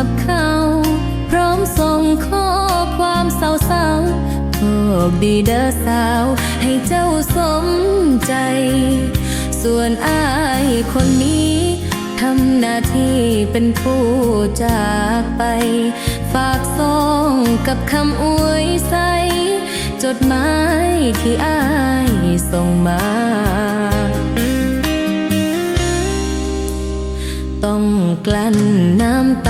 ับเขา พร้อมส่งข้อความเศร้าๆโชคดีเด้อสาว ให้เจ้าสมใจ ส่วนอายคนนี้ทำหน้าที่เป็นผู้จากไป ฝากซองกับคำอวยใส จดหมายที่อายส่งมา ต้องกลั้นน้ำตา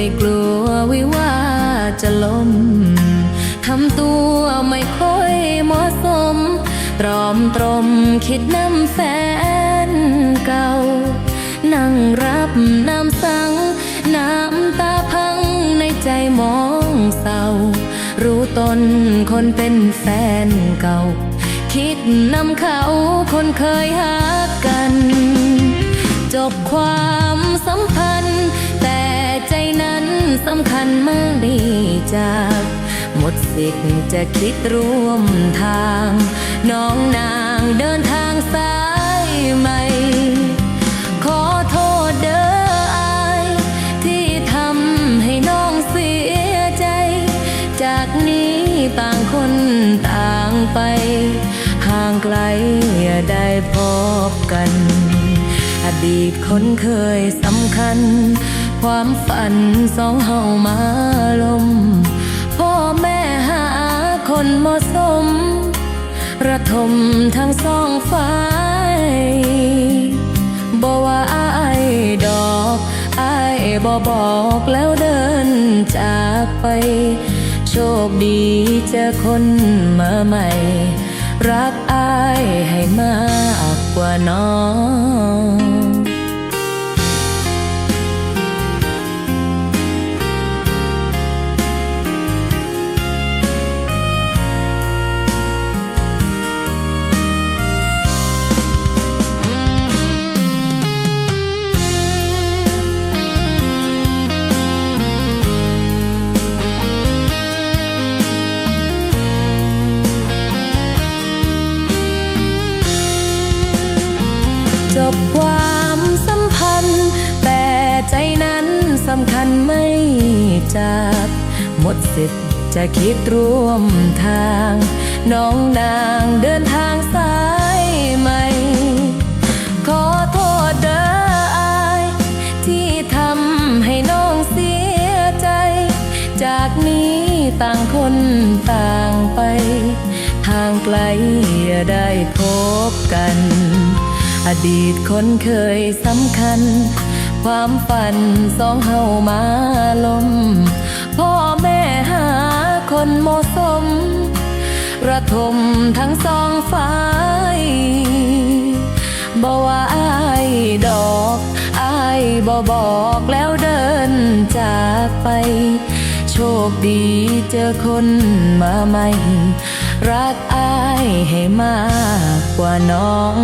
ด้วยกลัววิว่าจะล้มทำตัวไม่ค่อยเหมาะสม ตรอมตรมคิดน้ำแฟนเก่า นั่งรับน้ำสัง น้ำตาพังในใจมองเศร้า รู้ตนคนเป็นแฟนเก่า คิดนำเขาคนเคยหากัน จบความ สำคัญมากดีจาก หมดสิทธิ์จะคิดร่วมทาง น้องนางเดินทางสายใหม่ขอโทษเด้ออายที่ทำให้น้องเสียใจ จากนี้ต่างคนต่างไป ห่างไกลอย่าได้พบกัน อดีตคนเคยสำคัญ ความฝันสองเฮามาลม พ่อแม่หาคนเหมาะสม ระทมทั้งสองฝ่ายบอกว่าอายดอกอายบอบอกแล้วเดินจากไป โชคดีเจอคนมาใหม่ รักอายให้มากกว่าน้อง หมดสิทธิ์จะคิดร่วมทาง น้องนางเดินทางสายใหม่ ขอโทษเด้ออาย ที่ทำให้น้องเสียใจ จากนี้ต่างคนต่างไป ทางไกลได้พบกัน อดีตคนเคยสำคัญ ความฝันสองเฮามาลม ระทมทั้งสองฝ่ายบอกว่าอายดอกอายบอบอกแล้วเดินจากไป โชคดีเจอคนมาใหม่ รักอายให้มากกว่าน้อง